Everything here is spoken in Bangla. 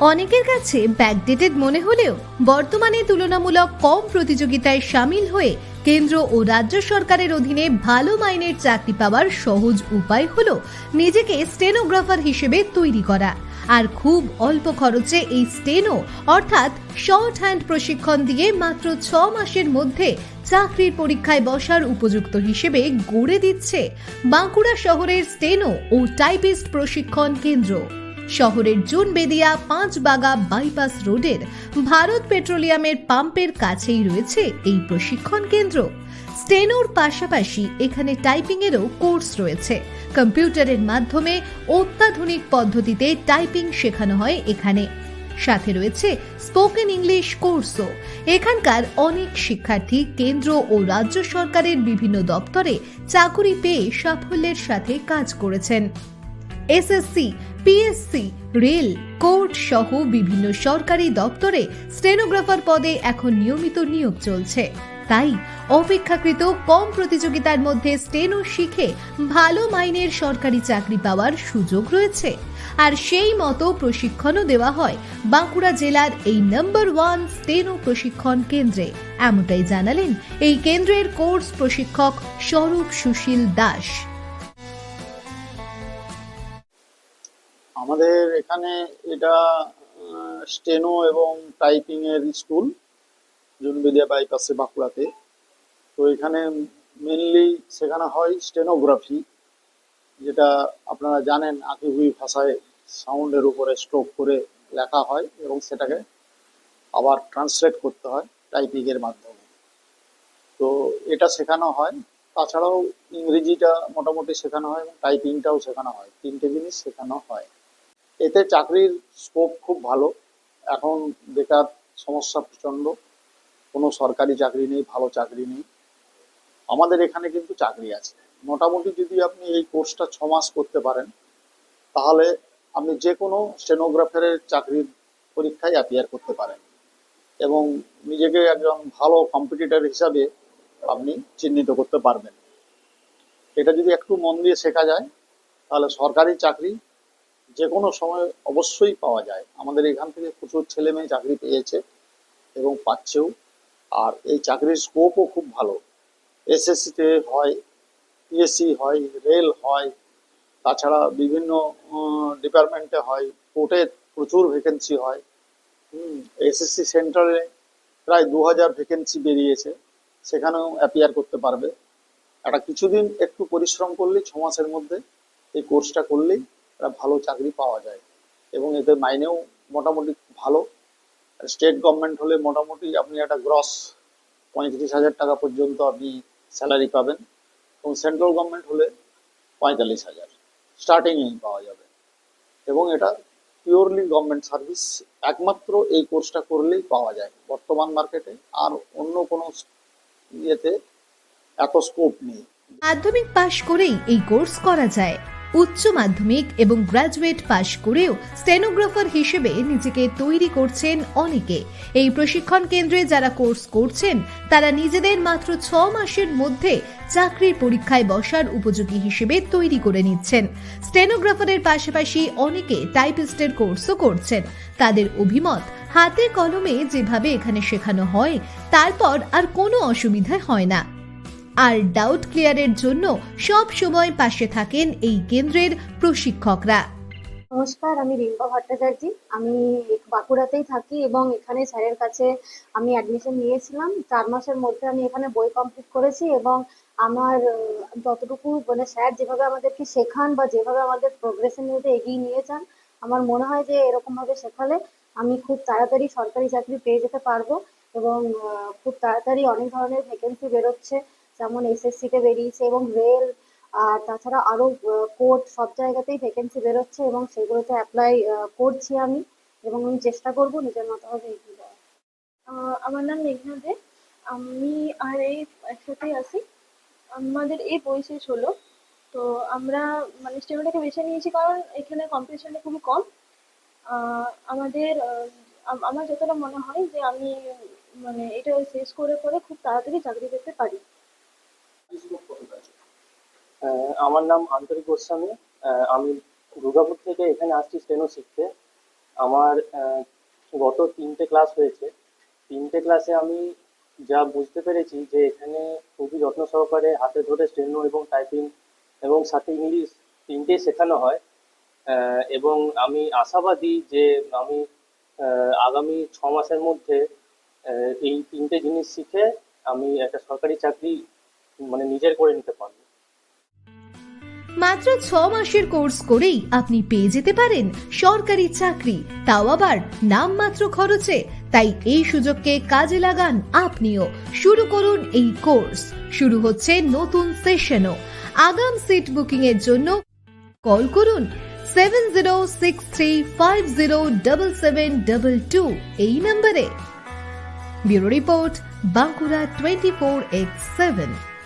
অনেকের কাছে ব্যাকডেটেড মনে হলেও বর্তমানে তুলনামূলক কম প্রতিযোগিতায় সামিল হয়ে কেন্দ্র ও রাজ্য সরকারের অধীনে ভালো মাইনের চাকরি পাওয়ার সহজ উপায় হল নিজেকে স্টেনোগ্রাফার হিসেবে তৈরি করা। আর খুব অল্প খরচে এই স্টেনো অর্থাৎ শর্ট হ্যান্ড প্রশিক্ষণ দিয়ে মাত্র ছ মাসের মধ্যে চাকরির পরীক্ষায় বসার উপযুক্ত হিসেবে গড়ে দিচ্ছে বাঁকুড়া শহরের স্টেনো ও টাইপিস্ট প্রশিক্ষণ কেন্দ্র। শহরের জুনবেদিয়া পাঁচ বাগা বাইপাস রোডের ভারত পেট্রোলিয়ামের পাম্পের কাছেই রয়েছে এই প্রশিক্ষণ কেন্দ্র। স্টেনোর পাশাপাশি এখানে টাইপিংয়েরও কোর্স রয়েছে। কম্পিউটারের মাধ্যমে অত্যাধুনিক পদ্ধতিতে টাইপিং শেখানো হয় এখানে। সাথে রয়েছে স্পোকেন ইংলিশ কোর্সও। এখানকার অনেক শিক্ষার্থী কেন্দ্র ও রাজ্য সরকারের বিভিন্ন দপ্তরে চাকুরি পেয়ে সাফল্যের সাথে কাজ করেছেন। এসএসসি, পিএসসি, রেল, কোর্ট সহ বিভিন্ন সরকারি দপ্তরে স্টেনোগ্রাফার পদে এখন নিয়মিত নিয়োগ চলছে। তাই অপেক্ষাকৃত কম প্রতিযোগিতার মধ্যে স্টেনো শিখে ভালো মাইনের সরকারি চাকরি পাওয়ার সুযোগ রয়েছে। আর সেই মতো প্রশিক্ষণও দেওয়া হয় বাঁকুড়া জেলার এই নাম্বার ওয়ান স্টেনো প্রশিক্ষণ কেন্দ্রে। এমনটাই জানালেন এই কেন্দ্রের কোর্স প্রশিক্ষক স্বরূপ সুশীল দাস। আমাদের এখানে এটা স্টেনো এবং টাইপিং এর স্কুল জুনবেদিয়া বাইপাসে বাঁকুড়াতে। তো এখানে মেনলি শেখানো হয় স্টেনোগ্রাফি যেটা আপনারা জানেন আঁকিভুই ভাষায় সাউন্ডের উপরে স্ট্রোক করে লেখা হয় এবং সেটাকে আবার ট্রান্সলেট করতে হয় টাইপিং এর মাধ্যমে। তো এটা শেখানো হয়। তাছাড়াও ইংরেজিটা মোটামুটি শেখানো হয় এবং টাইপিংটাও শেখানো হয়। তিনটে জিনিস শেখানো হয়। এতে চাকরির স্কোপ খুব ভালো। এখন বেকার সমস্যা প্রচণ্ড। কোনো সরকারি চাকরি নেই, ভালো চাকরি নেই। আমাদের এখানে কিন্তু চাকরি আছে। মোটামুটি যদি আপনি এই কোর্সটা ছ মাস করতে পারেন, তাহলে আপনি যে কোনো স্টেনোগ্রাফারের চাকরির পরীক্ষায় অ্যাপিয়ার করতে পারেন। এবং নিজেকে একজন ভালো কম্পিটিটার হিসাবে আপনি চিহ্নিত করতে পারবেন। এটা যদি একটু মন দিয়ে শেখা যায়, তাহলে সরকারি চাকরি যে কোনো সময় অবশ্যই পাওয়া যায়। আমাদের এখান থেকে প্রচুর ছেলে মেয়ে চাকরি পেয়েছে এবং পাচ্ছেও। আর এই চাকরির স্কোপও খুব ভালো। এসএসসিতে হয় পিএসসি হয় রেল হয়, তাছাড়া বিভিন্ন ডিপার্টমেন্টে হয় কোর্টে প্রচুর ভ্যাকেন্সি হয়। এসএসসি সেন্টারে প্রায় দু হাজার ভ্যাকেন্সি বেরিয়েছে। সেখানেও অ্যাপিয়ার করতে পারবে। একটা কিছুদিন একটু পরিশ্রম করলেই, ছ মাসের মধ্যে এই কোর্সটা করলেই একটা ভালো চাকরি পাওয়া যায় এবং এতে মাইনেও মোটামুটি ভালো। স্টেট গভর্নমেন্ট হলে মোটামুটি আপনি একটা গ্রস পঁয়ত্রিশ হাজার টাকা পর্যন্ত আপনি স্যালারি পাবেন এবং সেন্ট্রাল গভর্নমেন্ট হলে পঁয়তাল্লিশ হাজার স্টার্টিংয়েই পাওয়া যাবে। এবং এটা পিওরলি গভর্নমেন্ট সার্ভিস একমাত্র এই কোর্সটা করলেই পাওয়া যায় বর্তমান মার্কেটে আর অন্য কোনো ইয়েতে এত স্কোপ নেই। মাধ্যমিক পাশ করেই এই কোর্স করা যায়। উচ্চ মাধ্যমিক এবং গ্রাজুয়েট পাশ করেও স্টেনোগ্রাফার হিসেবে নিজেকে তৈরি করছেন অনেকে। এই প্রশিক্ষণ কেন্দ্রে যারা কোর্স করছেন, তারা নিজেদের মাত্র ছ মাসের মধ্যে চাকরির পরীক্ষায় বসার উপযোগী হিসেবে তৈরি করে নিচ্ছেন। স্টেনোগ্রাফারের পাশাপাশি অনেকে টাইপিস্টের কোর্সও করছেন। তাদের অভিমত, হাতে কলমে যেভাবে এখানে শেখানো হয়, তারপর আর কোনো অসুবিধা হয় না। আর ডাউট ক্লিয়ারের জন্য সব সময় পাশে থাকেন এই কেন্দ্রের প্রশিক্ষকরা। নমস্কার, আমি রিম্পা ভট্টাচার্য। আমি বাঁকুড়াতেই থাকি এবং এখানে স্যারের কাছে আমি অ্যাডমিশন নিয়েছিলাম। চার মাসের মধ্যে আমি এখানে বই কমপ্লিট করেছি এবং আমার যতটুকু মানে স্যার যেভাবে আমাদেরকে শেখান বা যেভাবে আমাদের প্রোগ্রেসের মধ্যে এগিয়ে নিয়ে যান, আমার মনে হয় যে এরকমভাবে শেখালে আমি খুব তাড়াতাড়ি সরকারি চাকরি পেয়ে যেতে পারব এবং খুব তাড়াতাড়ি অনেক ধরনের ভ্যাকেন্সি বেরোচ্ছে। যেমন এসএসসি তে বেরিয়েছে এবং রেল আর তাছাড়া আরও কোর্ট সব জায়গাতেই ভ্যাকেন্সি বেরোচ্ছে এবং সেগুলোতে অ্যাপ্লাই করছি আমি এবং আমি চেষ্টা করব নিজের মতো ভাবে এগিয়ে আমার নাম মেঘনা দে। আমি আর এই একসাথেই আছি। আমাদের এই বই হলো তো আমরা মানে স্টেনোটাকে বেছে নিয়েছি কারণ এখানে কম্পিটিশনটা খুবই কম। আমাদের আমার যতটা মনে হয় যে আমি মানে এটা শেষ করে করে খুব তাড়াতাড়ি চাকরি পেতে পারি। আমার নাম আন্তরিক গোস্বামী। আমি দুর্গাপুর থেকে এখানে আসছি স্টেনো শিখতে। আমার গত তিনটে ক্লাস হয়েছে। তিনটে ক্লাসে আমি যা বুঝতে পেরেছি যে এখানে খুবই যত্ন সহকারে হাতে ধরে স্টেনো এবং টাইপিং এবং সাথে ইংলিশ তিনটেই শেখানো হয়। এবং আমি আশাবাদী যে আমি আগামী ছ মাসের মধ্যে এই তিনটে জিনিস শিখে আমি একটা সরকারি চাকরি মানে নিজের করে নিতে পারব। মাত্র ছ মাসের কোর্স করেই আপনি পেয়ে যেতে পারেন সরকারি চাকরি। তাও আবার নামমাত্র খরচে। তাই এই সুযোগকে কাজে লাগান আপনিও। শুরু করুন এই কোর্স। শুরু হচ্ছে নতুন সেশনও। আগাম সিট বুকিং এর জন্য কল করুন seven zero six three five zero double seven double two এই নম্বরে। Bureau report Bankura twenty four X seven.